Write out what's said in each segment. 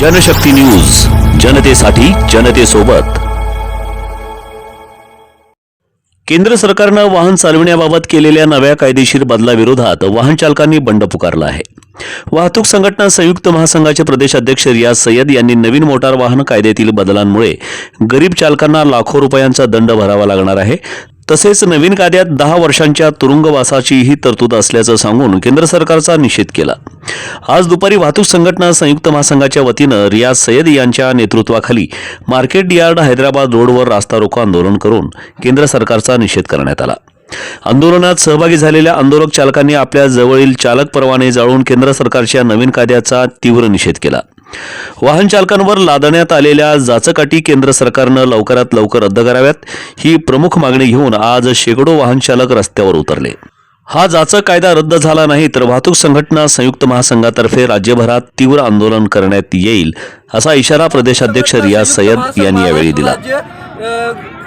Janshakti news जनतेसाठी जनतेसोबत. केंद्र सरकारनं वाहन चालविण्याबाबत केलेल्या नव्या कायदेशीर बदलाविरोधात वाहन चालकांनी बंड पुकारला आहे. वाहतूक संघटना संयुक्त महासंघाचे प्रदेश अध्यक्ष रियाज सय्यद यांनी नवीन मोटार वाहन कायद्यातील बदलांमुळे गरीब चालकांना लाखो रुपयांचा दंड भरावा लागणार आहे. तसेच नवीन कायद्यात दहा वर्षांच्या तुरुंगवासाचीही तरतूद असल्याचं सांगून केंद्र सरकारचा निषेध केला. आज दुपारी वाहतूक संघटना संयुक्त महासंघाच्या वतीनं रियाज सय्यद यांच्या नेतृत्वाखाली मार्केट यार्ड हैदराबाद रोडवर रास्ता रोको आंदोलन करून केंद्र सरकारचा निषेध करण्यात आला. आंदोलनात सहभागी झालेल्या आंदोलक चालकांनी आपल्या जवळील चालक परवाने जाळून केंद्र सरकारच्या नवीन कायद्याचा तीव्र निषेध केला. वाहन चालकांवर लादण्यात आलेल्या जाचकाटी केंद्र सरकारनं लवकरात लवकर रद्द कराव्यात. ही प्रमुख मागणी घेऊन आज शेकडो वाहन चालक रस्त्यावर उतरले. हा जाचक कायदा रद्द झाला नाही तर वाहतूक संघटना संयुक्त महासंघातर्फे राज्यभरात तीव्र आंदोलन करण्यात येईल असा इशारा प्रदेशाध्यक्ष रियाज सय्यद यांनी यावेळी दिला.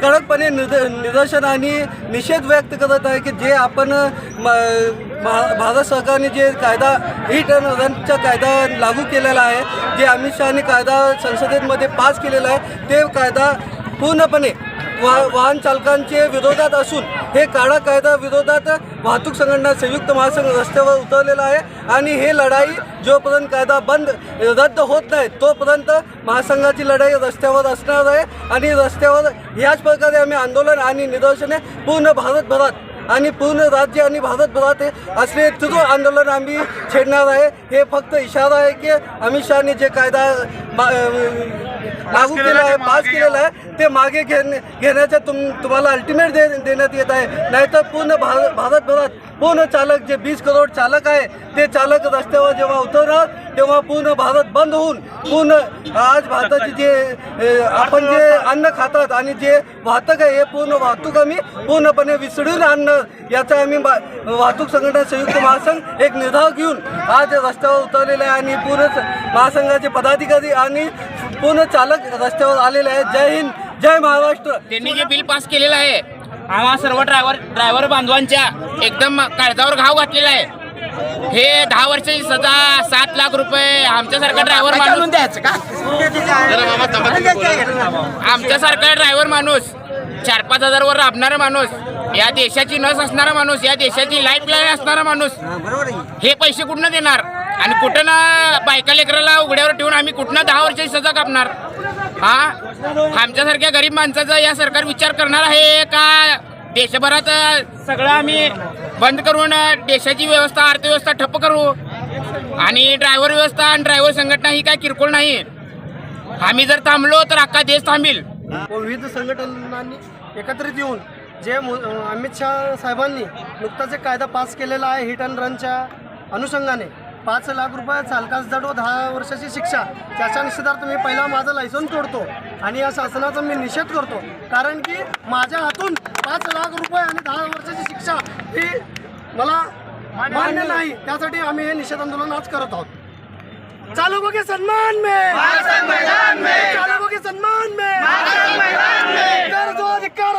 कडकपणे निद निदर्शन आणि निषेध व्यक्त करत आहे की जे आपण भारत सरकारने जे कायदा हिट अँड रनचा कायदा लागू केलेला आहे जे अमित शहाने कायदा संसदेमध्ये पास केलेला आहे ते कायदा पूर्णपणे वाहन चालकांचे विरोधात असून हे काळा कायदा विरोधात वाहतूक संघटना संयुक्त महासंघ रस्त्यावर उतरलेला आहे आणि हे लढाई जोपर्यंत कायदा बंद रद्द होत नाही तोपर्यंत महासंघाची लढाई रस्त्यावर असणार आहे आणि रस्त्यावर ह्याच प्रकारे आम्ही आंदोलन आणि निदर्शने पूर्ण भारतभरात आणि पूर्ण राज्य आणि भारतभरात हे असले तुझं आंदोलन आम्ही छेडणार आहे. हे फक्त इशारा आहे की अमित शहाने जे कायदा लागू केला आहे पास केलेला आहे. ते मागे घेणे घेण्याच्या तुम तुम्हाला अल्टिमेट दे देण्यात येत आहे. नाहीतर पूर्ण भारत भारतभरात पूर्ण चालक जे वीस करोड चालक आहे ते चालक रस्त्यावर जेव्हा उतरणार तेव्हा पूर्ण भारत बंद होऊन पूर्ण आज भारताची जे आपण जे अन्न खातात आणि जे वाहतूक आहे हे पूर्ण वाहतूक आम्ही पूर्णपणे विसरून आणणं याचा आम्ही वाहतूक संघटना संयुक्त महासंघ एक निर्धार घेऊन आज रस्त्यावर उतरलेले आहे आणि पूर्ण महासंघाचे पदाधिकारी आणि पूर्ण चालक रस्त्यावर आलेले आहेत. जय हिंद जय महाराष्ट्र. त्यांनी जे बिल पास केलेलं आहे आम्हा सर्व ड्रायव्हर ड्रायव्हर बांधवांच्या एकदम काळजावर घाव घातलेला आहे. हे दहा वर्षाची सजा सात लाख रुपये आमच्यासारखा ड्रायव्हर माणूस द्यायचं का? आमच्यासारखा ड्रायव्हर माणूस चार पाच हजारवर राबणारा माणूस या देशाची नस असणारा माणूस या देशाची लाईफ लाईन असणारा माणूस हे पैसे कुठनं देणार? आणि कुठं ना बायका लेकराला उघड्यावर ठेवून आम्ही कुठनं दहा वर्षाची सजा कापणार? हा? आमच्यासारख्या गरीब माणसाचा या सरकार विचार करणार आहे का? देशभरात सगळं आम्ही बंद करून देशाची व्यवस्था अर्थव्यवस्था ठप्प करू? आणि ड्रायव्हर व्यवस्था आणि ड्रायव्हर संघटना ही काय किरकोळ नाही. आम्ही जर थांबलो तर अख्खा देश थांबील. हो, विविध संघटनांनी एकत्रित येऊन जे मु- अमित शहा साहेबांनी नुकताच एक कायदा पास केलेला आहे हिट अँड रनच्या अनुषंगाने. पाच लाख रुपये चालकास दंड व दहा वर्षाची शिक्षा. त्याच्या निषेधार्थ मी पहिला माझं लायसन्स तोडतो आणि या शासनाचा मी निषेध करतो. कारण की माझ्या हातून पाच लाख रुपये आणि दहा वर्षाची शिक्षा ही मला मान्य नाही. त्यासाठी आम्ही हे निषेध आंदोलन आज करत आहोत. चालकों के सम्मान में. चालकों के सम्मान में. कर दो अधिकार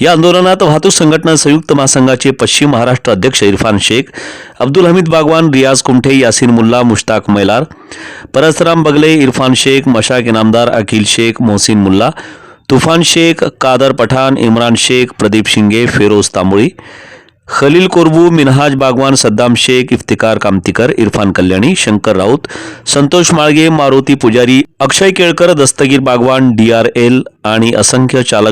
या आंदोलनात वाहतूक संघटना संयुक्त महासंघाचे पश्चिम महाराष्ट्र अध्यक्ष इरफान शेख अब्दुल हमीद बागवान रियाज कुंठे यासीन मुल्ला मुश्ताक मैलार परसराम बगले इरफान शेख मशाक इनामदार अखिल शेख मोहसिन मुल्ला तुफान शेख कादर पठाण इम्रान शेख प्रदीप शिंगे Feroz Tamboli Khalil Korbu Minhaj Bagwan Saddam Shaikh Iftikhar Kamtikar Irfan Kalyani Shankar Raut Santosh Malge Maruti Pujari Akshay Kelkar Dastagir Bagwan D R L आणि असंख्य चालक